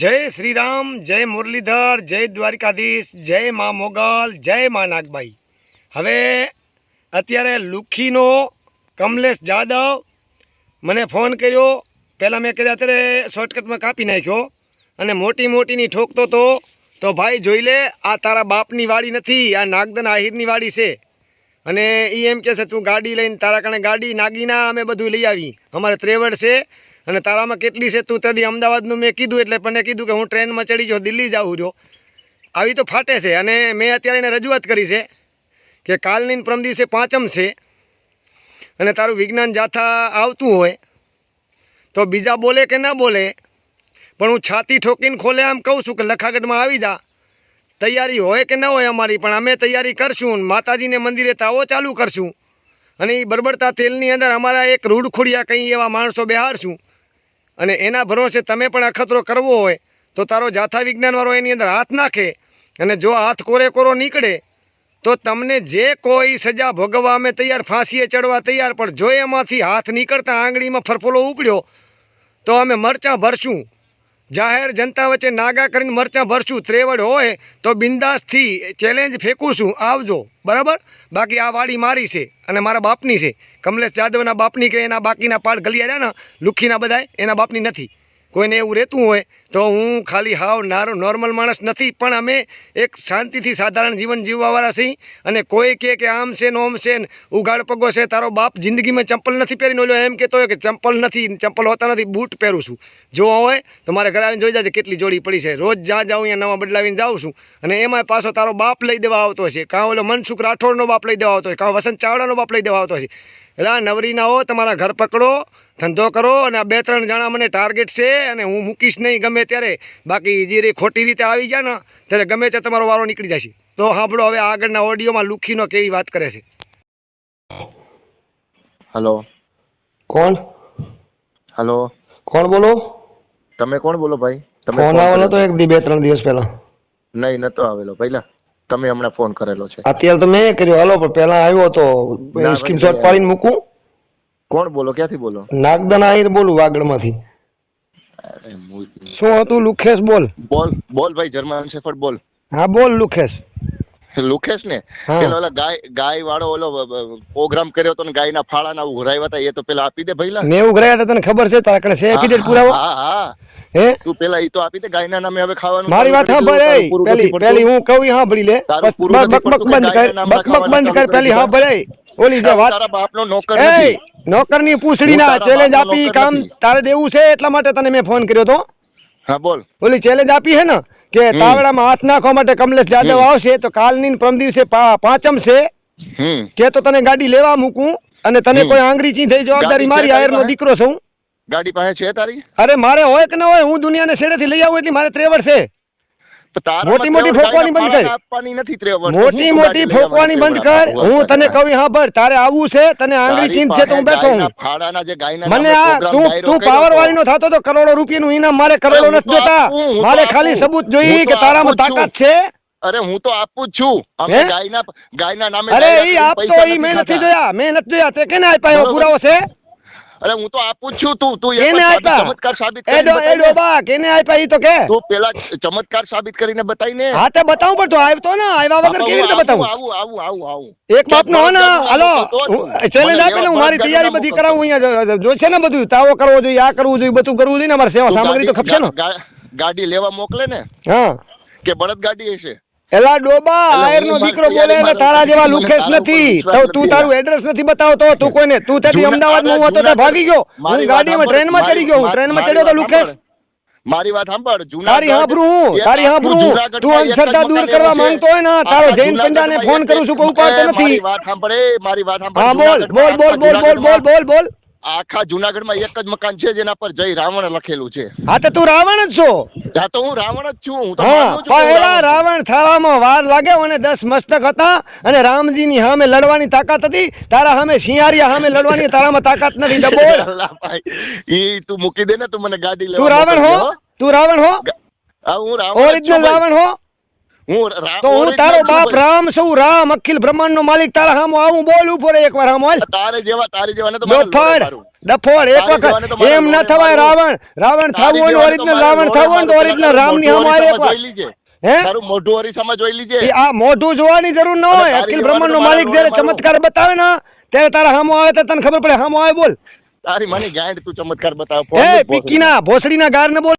જય શ્રીરામ, જય મુરલીધર, જય દ્વારિકાધીશ, જય મા મોગલ, જય મા નાગબાઈ. હવે અત્યારે લુખીનો કમલેશ જાદવ મને ફોન કર્યો. પહેલાં મેં કીધા, અત્યારે શોર્ટકટમાં કાપી નાખ્યો અને મોટી મોટીની ઠોકતો તો તો ભાઈ જોઈ લે, આ તારા બાપની વાડી નથી, આ નાગદન આહિરની વાડી છે. અને એ એમ કહે છે, તું ગાડી લઈને તારા કણે ગાડી નાગીના અમે બધું લઈ આવી. અમારે ત્રેવડ છે અને તારામાં કેટલી છે તું ત્યાંથી અમદાવાદનું મેં કીધું એટલે મને કીધું કે હું ટ્રેનમાં ચડી જો દિલ્હી જાઉં જો આવી તો ફાટે છે અને મેં અત્યારે એને રજૂઆત કરી છે કે કાલની પ્રમ દિવસે પાંચમ છે અને તારું વિજ્ઞાન જાથા આવતું હોય તો બીજા બોલે કે ના બોલે, પણ હું છાતી ઠોકીને ખોલે આમ કહું છું કે લખાગઢમાં આવી જા. તૈયારી હોય કે ન હોય અમારી, પણ અમે તૈયારી કરશું માતાજીને મંદિરે તાવો ચાલુ કરશું. અને એ બરબડતા તેલની અંદર અમારા એક રૂડખોડિયા કંઈ એવા માણસો બેહારશું. અને એના ભરોસે તમે પણ અખતરો કરવો હોય, તો તારો જાથા વિજ્ઞાનવાળો એની અંદર હાથ નાખે અને જો હાથ કોરે કોરો નીકળે, તો તમને જે કોઈ સજા ભોગવવા અમે તૈયાર, ફાંસીએ ચડવા તૈયાર, પણ જો એમાંથી હાથ નીકળતા આંગળીમાં ફરફોલો ઉપડ્યો, તો અમે મરચાં ભરશું. જાહેર જનતા વચ્ચે નાગા કરીને મરચાં ભરશું, ત્રેવડ હોય તો બિંદાસથી ચેલેન્જ ફેંકું છું આવજો. બરાબર? બાકી આ વાડી મારી છે અને મારા બાપની છે. કમલેશ જાદવના બાપની કે એના બાકીના પાડ ગલિયા રહ્યા ને, લુખીના બધાય, એના બાપની નથી. કોઈને એવું રહેતું હોય તો હું ખાલી હાવ નારો નોર્મલ માણસ નથી, પણ અમે એક શાંતિથી સાધારણ જીવન જીવવાવાળા છીએ અને કોઈ કહે કે આમ છે ને ઓમ છે ને ઉઘાડ પગો છે, તારો બાપ જિંદગીમાં ચંપલ નથી પહેરીને ઓલો એમ કહેતો હોય કે ચંપલ નથી, ચંપલ હોતા નથી, બૂટ પહેરું છું. જો હોય તો મારે ઘરે આવીને જોઈ જાજે કેટલી જોડી પડી છે. રોજ જ્યાં જાઉં, અહીંયા નવા બદલાવીને જાઉં છું અને એમાં પાછો તારો બાપ લઈ દેવા આવતો છે કાં ઓલો મનસુખ રાઠોડનો બાપ લઈ દેવા આવતો હોય કાં વસંત ચાવડાનો બાપ લઈ દેવા આવતો હશે. એટલે આ નવરીનાઓ હો તમારા ઘર પકડો ધંધો કરો અને આ બે ત્રણ જણા મને ટાર્ગેટ છે અને હું મૂકીશ નહીં ગમે ત્યારે. બાકી જે રે ખોટી રીતે આવી ગયા ને ત્યારે ગમે તે તમારો વારો નીકળી જશે તો સાંભળો હવે આગળના ઓડિયોમાં લુખીનો કેવી વાત કરે છે. હલો કોણ? હલો કોણ બોલો? તમે કોણ બોલો ભાઈ? તમે ફોન ફોન આવેલો તો એક દી બે ત્રણ દિવસ પહેલા. નહીં નતો આવેલો. પહેલા તમે હમણાં ફોન કરેલો છે. અત્યારે તો મેં કર્યો. હાલો પણ પહેલા આવ્યો તો સ્ક્રીનશોટ પાડીને મૂકું. કોણ બોલો? ક્યાંથી બોલો? નાગદન આહિર બોલું વાગડમાંથી. શું હતું? લુખેશ બોલ. બોલ બોલ ભાઈ જર્મન શેફર્ડ બોલ. હા બોલ લુખેશ. લુખેશ ને પેલો ઓલા ગાય ગાય વાળો ઓલો પ્રોગ્રામ કર્યો તો ને ગાયના ફાળાના ઉઘરાવ્યા હતા એ તો પેલા આપી દે ભઈલા. નેવું ઉઘરાવ્યા હતા તને ખબર છે? તારા કણે છે એફિડેટ પુરાવો? હા હા. હે? તું પેલા ઈ તો આપી દે ગાયના નામે હવે ખાવાનું મારી વાત સાંભળ પેલી પેલી હું કહું હા ભરી લે. બકબક બંધ કર બકબક બંધ કર પેલી હા સાંભળ ઓલી જે વાત તારા બાપનો નોકર નથી. નોકરની પૂછડી હું ના ચેલેન્જ આપી કામ તારે દેવું છે એટલા માટે તને મેં ફોન કર્યો તો? હા બોલ. ઓલી ચેલેન્જ આપી હે ને? કે તાવડામાં હાથ નાખવા માટે કમલેશ જાદવ આવશે તો કાલની ને પ્રમ દિવસે પાંચમ છે. કે તો તને ગાડી લેવા મૂકું અને તને કોઈ આંગળી ચી થઈ જવાબદારી મારી આયર નો દીકરો છું. ગાડી પાસે છે તારી? અરે મારે હોય કે ન હોય હું દુનિયાને શેરેથી લઈ આવું એટલે મારે ત્રેવડ છે. મોટી મોટી ફોકવાની બંધ કર. મોટી મોટી ફોકવાની બંધ કર. હું તને કહું હા ભર તારે આવવું છે તને આંગળી ચીન છે તો હું બેઠો હું મને આ તું તું પાવર. વાળીનો થતો તો કરોડો રૂપિયાનું ઇનામ મારે કરોડો નથી જોતા મારે ખાલી સબૂત જોઈએ કે તારામાં તાકાત છે. અરે હું તો આપું જ છું. અમે? ગાયના ગાયના નામે અરે ઈ આપતો ઈ મેં નથી જોયા. મેં નથી જોયા. તે કેને આપ્યા એવો પુરાવો છે? અરે હું તો આપું છું તું તું એને ચમત્કાર સાબિત એ કરીને ડો- એ બતાય ને. ડોબા કેને આપ્યા ઈ તો કે. તું પેલા ચમત્કાર સાબિત કરીને બતાવીને ને હા તે બતાવું પણ તો આવ્યો ને આવ્યા વગર કેવી રીતે બતાવું? આવું આવું આવું આવું. એક બાપનો હો ને હાલો. ચેલેન્જ આપે ને હું મારી તૈયારી બધી કરાવું અહીંયા જોઈશે ને બધું તાવો કરવો જોઈએ આ કરવું જોઈએ બધું કરવું જોઈએ ને અમારે સેવા તું સામગ્રી તો ખપશે ને? ગાડી લેવા મોકલે ને હા. કે બળદ ગાડી હશે? એલા ડોબા આયર નો દીકરો બોલે ને તારા જેવા ઉપર નથી. તો તું તારું એડ્રેસ નથી બતાવતો તું કોઈને તું ત્યાંથી અમદાવાદમાં હતો તો ભાગી ગયો. હું ગાડીમાં ટ્રેનમાં ચડી ગયો હું ટ્રેનમાં ચડ્યો તો વાત મારી વાત સાંભળ. તારી હાંભરું હું તારી હાંભરું. તું અંધશ્રદ્ધા દૂર કરવા. માંગતો હોય ને તારો જૈન પંડાને ફોન કરું છું કોઈ ઉપાડતો નથી. મારી વાત સાંભળે મારી વાત સાંભળ હા બોલ બોલ બોલ બોલ બોલ બોલ બોલ બોલ. આખા જૂનાગઢમાં એક જ મકાન છે જેના પર જય રાવણ લખેલું છે. હા તો તું રાવણ જ છો. ત્યાં તો હું રાવણ જ છું હું તો હા માનું છું કે હું પણ રાવણ રાવણ થવામાં વાર લાગ્યો અને દસ મસ્તક હતા અને રામજીની સામે લડવાની તાકાત હતી તારા સામે શિયારિયા સામે લડવાની તારામાં તાકાત નથી તો બોલ છું. અલ્લા ભાઈ, ઈ તું મૂકી દે ને તું મને ગાડી લેવા તું રાવણ હો મોકલજે, હો. તું રાવણ હો હા હું રાવણ જ છું ઓરિજિનલ ભાઈ. રાવણ હો હું તો હું તારો બાપ રામ છું રામ અખિલ બ્રહ્માંડ નો માલિક તારા હામો આવું બોલ ઊભો રે એકવાર હામો હાલ. તારે જેવા તારી જેવાને તો ડફોડ ડફોડ એક વખત. એમ ના થવાય રાવણ રાવણ થવું હોય ઓરિજિનલ રાવણ થવું હોય તો ઓરિજિનલ રામની હામો આવે એકવાર. હે? તારું મોઢું અરીસામાં જોઈ લીજે. આ મોઢું જોવાની જરૂર ન હોય. અખિલ બ્રહ્માંડ નો માલિક જયારે ચમત્કાર બતાવે ને ત્યારે તારા હામો આવે તો તને ખબર પડે હામો આવે બોલ. તારી મને ગાંઠ તું ચમત્કાર બતાવ. એ પીકીના ભોસડીના ગાર ને બોલ.